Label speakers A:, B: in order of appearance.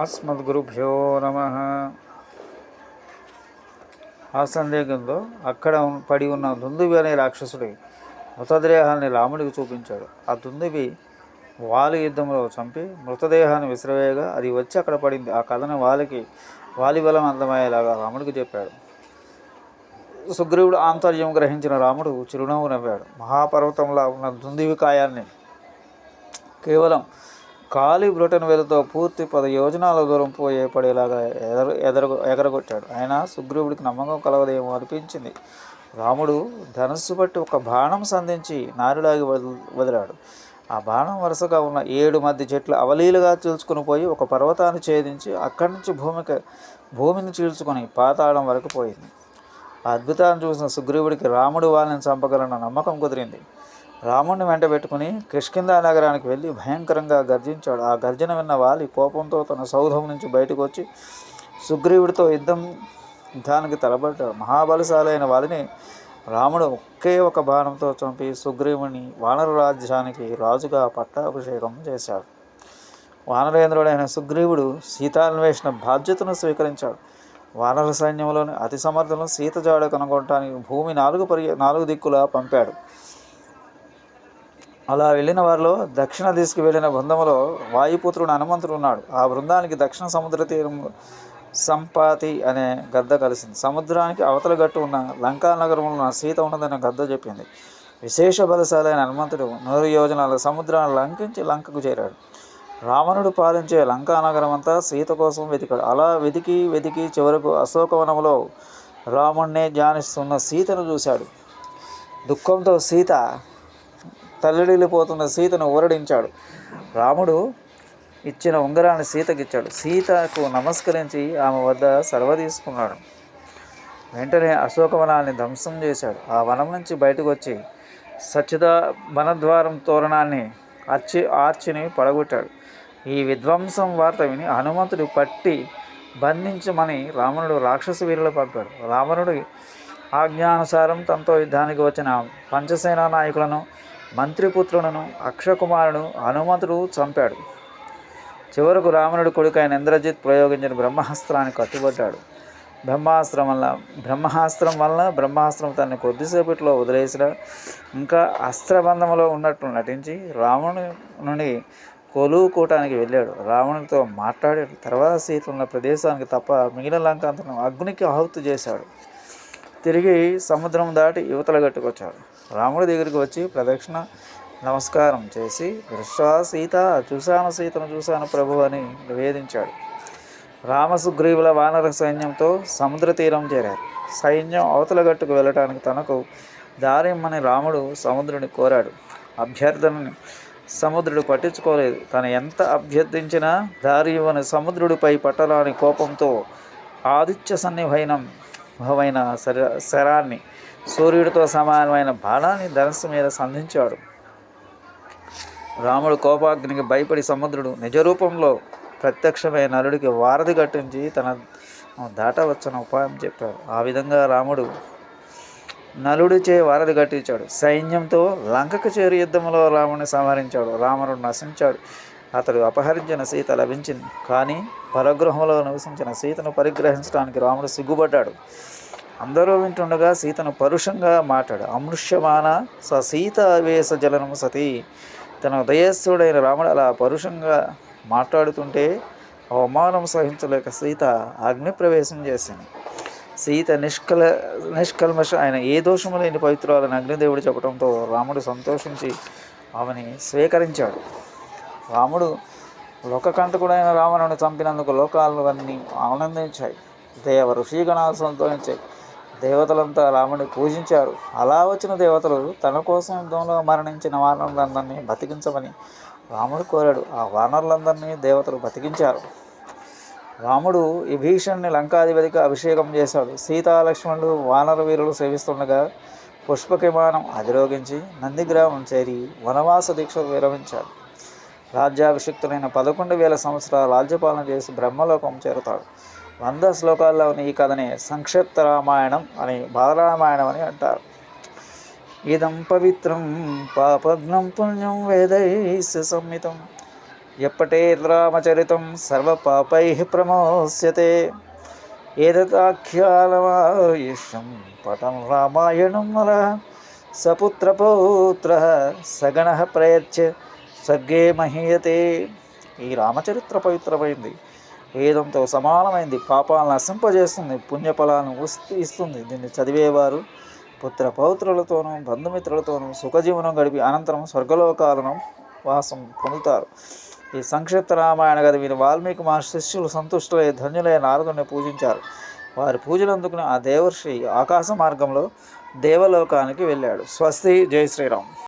A: అస్మద్గురుభ్యో నమ. ఆ సందేహంలో అక్కడ పడి ఉన్న దుందుబి అనే రాక్షసుడి మృతదేహాన్ని రాముడికి చూపించాడు. ఆ దుందుబి వాలి యుద్ధంలో చంపి మృతదేహాన్ని విసిరవేయగా అది వచ్చి అక్కడ పడింది. ఆ కథను వాలికి వాలి బలం అందమయ్యేలాగా రాముడికి చెప్పాడు. సుగ్రీవుడు ఆంతర్యం గ్రహించిన రాముడు చిరునవ్వు నవ్వాడు. మహాపర్వతంలా ఉన్న దుందివి కాయాన్ని కేవలం కాలి బ్రొటన్ వేలతో పూర్తి పద యోజనాల దూరం పోయే పడేలాగా ఎదర ఎదరు ఎగరగొట్టాడు. ఆయన సుగ్రీవుడికి నమ్మకం కలవదేమో అనిపించింది. రాముడు ధనస్సు బట్టి ఒక బాణం సంధించి నారులాగి వదిలాడు. ఆ బాణం వరుసగా ఉన్న ఏడు మధ్య చెట్లు అవలీలుగా చీల్చుకుని పోయి ఒక పర్వతాన్ని ఛేదించి అక్కడి నుంచి భూమికి భూమిని చీల్చుకొని పాతాళం వరకు పోయింది. ఆ అద్భుతాన్ని చూసిన సుగ్రీవుడికి రాముడు వాళ్ళని చంపగలన్న నమ్మకం కుదిరింది. రాముడిని వెంట పెట్టుకుని కిష్కిందా నగరానికి వెళ్ళి భయంకరంగా గర్జించాడు. ఆ గర్జన విన్న వాలి కోపంతో తన సౌధం నుంచి బయటకు వచ్చి సుగ్రీవుడితో యుద్ధం యుద్ధానికి తలబడ్డాడు మహాబలశాలైన వాలిని రాముడు ఒకే ఒక బాణంతో చంపి సుగ్రీవుని వానర రాజ్యానికి రాజుగా పట్టాభిషేకం చేశాడు. వానరేంద్రుడైన సుగ్రీవుడు సీతాన్వేషణ బాధ్యతను స్వీకరించాడు. వానర సైన్యంలోని అతి సమర్థులను సీత జాడ కనుగొనటానికి భూమి నాలుగు పరి నాలుగు దిక్కులా పంపాడు. అలా వెళ్ళిన వారిలో దక్షిణ దిశకు వెళ్ళిన బృందంలో వాయుపుత్రుడు హనుమంతుడు ఉన్నాడు. ఆ బృందానికి దక్షిణ సముద్ర తీరం సంపాతి అనే గద్ద కలిసింది. సముద్రానికి అవతల గట్టు ఉన్న లంకా నగరంలో సీత ఉన్నదని గద్ద చెప్పింది. విశేష బలశాలైన హనుమంతుడు నూరు యోజనాల సముద్రాన్ని లంకించి లంకకు చేరాడు. రావణుడు పాలించే లంకా నగరం అంతా సీత కోసం వెతికాడు. అలా వెతికి వెతికి చివరకు అశోకవనంలో రాముణ్ణే ధ్యానిస్తున్న సీతను చూశాడు. దుఃఖంతో సీత తల్లడిల్లిపోతున్న సీతను ఊరడించాడు. రాముడు ఇచ్చిన ఉంగరాన్ని సీతకిచ్చాడు. సీతకు నమస్కరించి ఆమె వద్ద సెలవు తీసుకున్నాడు. వెంటనే అశోకవనాన్ని ధ్వంసం చేశాడు. ఆ వనం నుంచి బయటకు వచ్చి సచ్చిద వనద్వారం తోరణాన్ని అర్చి ఆర్చిని పడగొట్టాడు. ఈ విధ్వంసం వార్త విని హనుమంతుడు పట్టి బంధించమని రావణుడు రాక్షస వీరులు పంపాడు. రావణుడి ఆజ్ఞానుసారం తనతో యుద్ధానికి వచ్చిన పంచసేన నాయకులను మంత్రిపుత్రులను అక్షకుమారును హనుమంతుడు చంపాడు. చివరకు రావణుడు కొడుకైన ఇంద్రజిత్ ప్రయోగించిన బ్రహ్మాస్త్రానికి కట్టుబడ్డాడు బ్రహ్మాస్త్రం వల్ల బ్రహ్మాస్త్రం వలన బ్రహ్మాస్త్రం తనని కొద్దిసేపట్లో వదిలేసిన ఇంకా అస్త్రబంధంలో ఉన్నట్టు నటించి రావణుని నుండి కొలువుకోవటానికి వెళ్ళాడు. రావణుడితో మాట్లాడాడు తర్వాత సీత ఉన్న ప్రదేశానికి తప్ప మిగిలిన లంక అంతను అగ్నికి ఆహుతి చేశాడు. తిరిగి సముద్రం దాటి యువతల గట్టుకొచ్చాడు. రాముడి దగ్గరికి వచ్చి ప్రదక్షిణ నమస్కారం చేసి దృష్టా సీత చూశాను సీతను చూశాను ప్రభు అని నివేదించాడు. రామసుగ్రీవుల వానర సైన్యంతో సముద్ర తీరం చేరారు. సైన్యం అవతల గట్టుకు వెళ్ళటానికి తనకు దారిమ్మని రాముడు సముద్రుని కోరాడు. అభ్యర్థనని సముద్రుడు పట్టించుకోలేదు. తను ఎంత అభ్యర్థించినా దారి ఇవ్వని సముద్రుడిపై పట్టరాని కోపంతో ఆదిత్య సన్నిహైన భవైన శర శరాన్ని సూర్యుడితో సమానమైన బాణాన్ని ధనస్సు మీద సంధించాడు. రాముడు కోపాగ్నికి భయపడి సముద్రుడు నిజరూపంలో ప్రత్యక్షమైన నలుడికి వారధి కట్టించి తన దాటవచ్చని ఉపాయం చెప్పాడు. ఆ విధంగా రాముడు నలుడిచే వారధి కట్టించాడు. సైన్యంతో లంకకు చేరు యుద్ధంలో రాముడిని సంహరించాడు. రాముడు నశించాడు. అతడు అపహరించిన సీత లభించింది. కానీ పరగృహంలో నివసించిన సీతను పరిగ్రహించడానికి రాముడు సిగ్గుపడ్డాడు. అందరూ వింటుండగా సీతను పరుషంగా మాట్లాడు. అమృష్యమాన స సీత వేస జలనం సతీ. తన ఉదయస్సుడైన రాముడు అలా పరుషంగా మాట్లాడుతుంటే అవమానం సహించలేక సీత అగ్నిప్రవేశం చేసింది. సీత నిష్కల నిష్కల్మష ఆయన ఏ దోషము లేని పవిత్రాలని అగ్నిదేవుడు చెప్పడంతో రాముడు సంతోషించి ఆమెని స్వీకరించాడు. రాముడు లోకకంటకుడైన రావణుని చంపినందుకు లోకాలన్నీ ఆనందించాయి. దేవ ఋషిగణాలు సంతోషించాయి దేవతలంతా రాముడిని పూజించారు. అలా వచ్చిన దేవతలు తన కోసం యుద్ధంలో మరణించిన వానరులందరినీ బతికించమని రాముడు కోరాడు. ఆ వానరులందరినీ దేవతలు బతికించారు. రాముడు విభీషణ్ణి లంకాధిపతిగా అభిషేకం చేశాడు. సీతాలక్ష్మణుడు వానర వీరులు సేవిస్తుండగా పుష్పకిమానం అధిరోగించి నందిగ్రామం చేరి వనవాస దీక్ష విరమించాడు రాజ్యాభిషిక్తులైన పదకొండు వేల సంవత్సరాల రాజ్యపాలన చేసి బ్రహ్మలోకం చేరుతాడు. వంద శ్లోకాల్లో ఉన్న ఈ కథని సంక్షిప్త రామాయణం అని బాలరామాయణం అని అంటారు. ఇదం పవిత్రం పాపగ్నం పుణ్యం వేదైస్ సంహితం. ఎప్పటే రామచరితం సర్వపాపై ప్రమోస్యతే. ఏదతాఖ్యాలమాయుష్యం పటం రామాయణం మల సపుత్రపౌత్ర సగణ ప్రయచ్చ స్వర్గే మహీయతే. ఈ రామచరిత్ర పవిత్రమైంది. వేదంతో సమానమైంది. పాపాలను నశింపజేస్తుంది. పుణ్యఫలాలను ఇస్తుంది. దీన్ని చదివేవారు పుత్ర పౌత్రులతోనూ బంధుమిత్రులతోనూ సుఖజీవనం గడిపి అనంతరం స్వర్గలోకాలను వాసం పొందుతారు. ఈ సంక్షిప్త రామాయణ గది వీరు వాల్మీకి మా శిష్యులు సంతుష్టులై ధన్యులై నారదుని పూజించారు. వారి పూజలు అందుకుని ఆ దేవర్షి ఆకాశ మార్గంలో దేవలోకానికి వెళ్ళాడు. స్వస్తి. జై శ్రీరామ్.